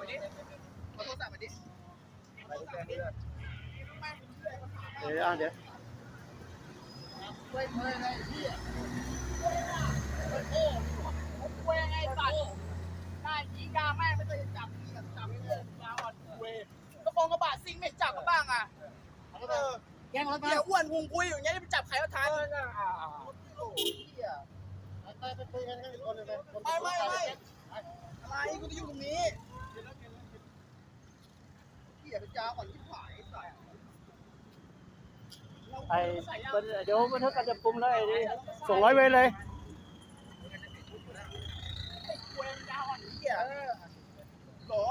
ไปดิขอโทรศัพท์ไปดิเดี๋ยวอะเดี๋ยวเว้ยเว้ยไอ้เหี้ยโอ้เว้ยไอ้สัตว์ได้ยีกาแม่ไม่เคยจับนี่กับจับเรื่องยาอ่อนเว้ยกระโปรงกระบะซิงไม่จับกันบ้างอะเออแย่งรถมาเดี๋ยวอ้วนพุงคุยอย่างเงี้ยจะไปจับใครก็ทันไปไปคนกันอีกคนหนึงไปไม่ไม่ไม่อะไรกูจะอยู่ตรงนี้เหี้ยเป็นยาอ่อนที่ผายใส่ ไอ้เดี๋ยวบันทึกการจับกุมแล้วไอ้นี่ส่งร้อยเวรเลยเว้ยยาอ่อนเหี้ยหรอ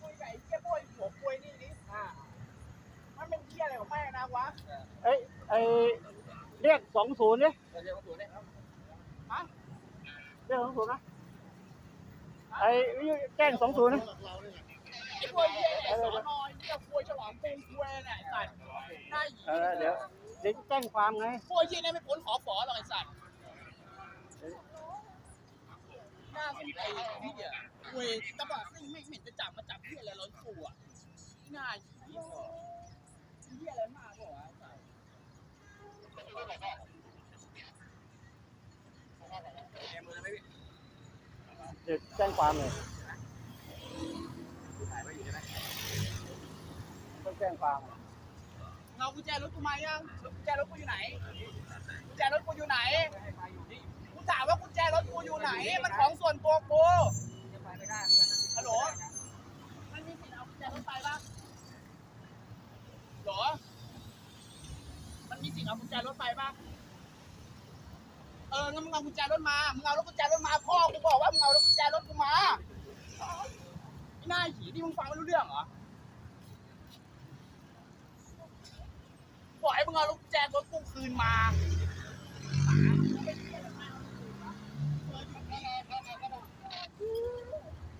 คุยกับไอ้เหี้ยบ้วยหัวคุยนี่นี่อ่ามันเป็นเหี้ยอะไรของแม่งนะวะเอ้ยไอ้เรียกสองศูนย์ดิเดี๋ยวตัวเนี่ยเรียกสองศูนย์นะไอ้แจ้งสองศูนย์นะไอ้พวกเหี้ยไอ้สอนอเหี้ยควย ฉลองปูควยน่ะไอ้สัตว์หน้าหยีเออเดี๋ยวเดี๋ยวแจ้งความไงพวกเหี้ยนี่ไม่พ้นขอฝอหรอกไอ้สัตว์หน้าส้นตีนเหี้ยควยกระบะซิ่งไม่เห็นจะจับมาจับเหี้ยอะไรร้อนกูอะหน้าหยีเหี้ยอะไรมากกว่าไอ้สัตว์เดี๋ยวแจ้งความเลยต้อง แจ้งความเงากุญแจรถกูมายังกุญแจรถกูอยู่ไหนกุญแจรถกูอยู่ไหนกูถามว่ากุญแจรถกูอยู่ไหน มันของส่วนตัวกูฮัลโหลมันมีสิทธิ์เอากุญแจรถไปปะหรอ มันมีสิทธิ์เอากุญแจรถไปปะเอองั้นมึงเอากุญแจรถมา มึงเอารถกุญแจรถมา พ่อกูบอกว่ามึงเอารถกุญแจรถกูมาไอ้หน้าหีที่มึงฟังไม่รู้เรื่องเหรอ บอกให้มึงเอาลูกแจรถกูคืนมา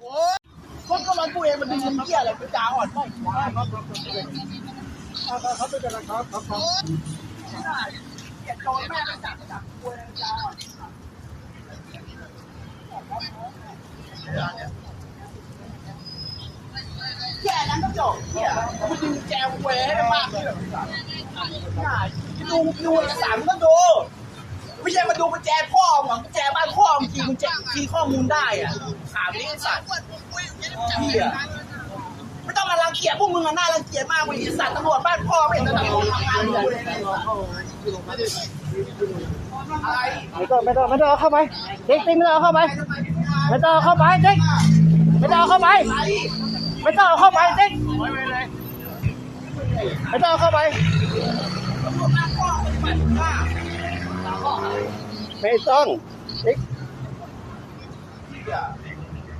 โอ้ยรถก็รถกูเองมันดึงเงี้ยอะไรกูจ้าอ่อนไม่ครับครับเขาเป็นอะไรครับครับครับไม่ได้เหี้ยโดนแม่งจับจับกูเองจ้าอ่อนแค่นั้นก็ จบเหี้ยกูดึงแจวเวให้มากขึ้นดูดูเอกสารก็ดูไม่ใช่มาดูกุญแจพ่อมึงกุญแจบ้านพ่อมึงคีกุญแจคีข้อมูลได้อะถามนี่ไอ้สัตว์เหี้ยไม่ต้องมารังเกียจพวกมึงอะน่ารังเกียจมากเลยสัตว์ตำรวจบ้านพ่อไม่เห็นตำรวจทำงานเลยไม่ต้องไม่ต้องไม่ต้องเข้าไปเด็กติ๊กไม่ต้องเข้าไปไม่ต้องเข้าไปเด็กไม่ต้องเข้าไป ไม่ต้องเอาเข้าไปเด็กไม่ต้อง เอาเข้าไปตำรวจบ้านพ่อปฏิบัติหน้าไม่ต้องเด็ก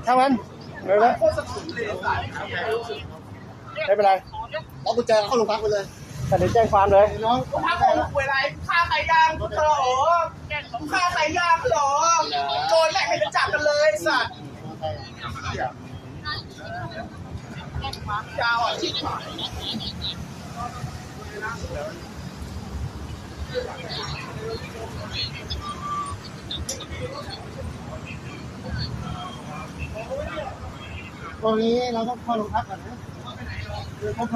ทำมันไม่เป็นไรโคตรสะทุนเลยไอ้สัตว์ไม่เป็นไรเอากุญแจเข้าโรงพักไปเลยแต่เดี๋ยวแจ้งความเลยน้องกูพักกูเวลาฆ่าใครย่างกูเหรอกูฆ่าใครย่างเหรอโจรแม่งไม่จะจับกันเลยไอ้สัตว์ยาวอะชิบหาย ตรงนี้เราต้องเข้าโงพักก่อนนะเดี๋ยวเขาไป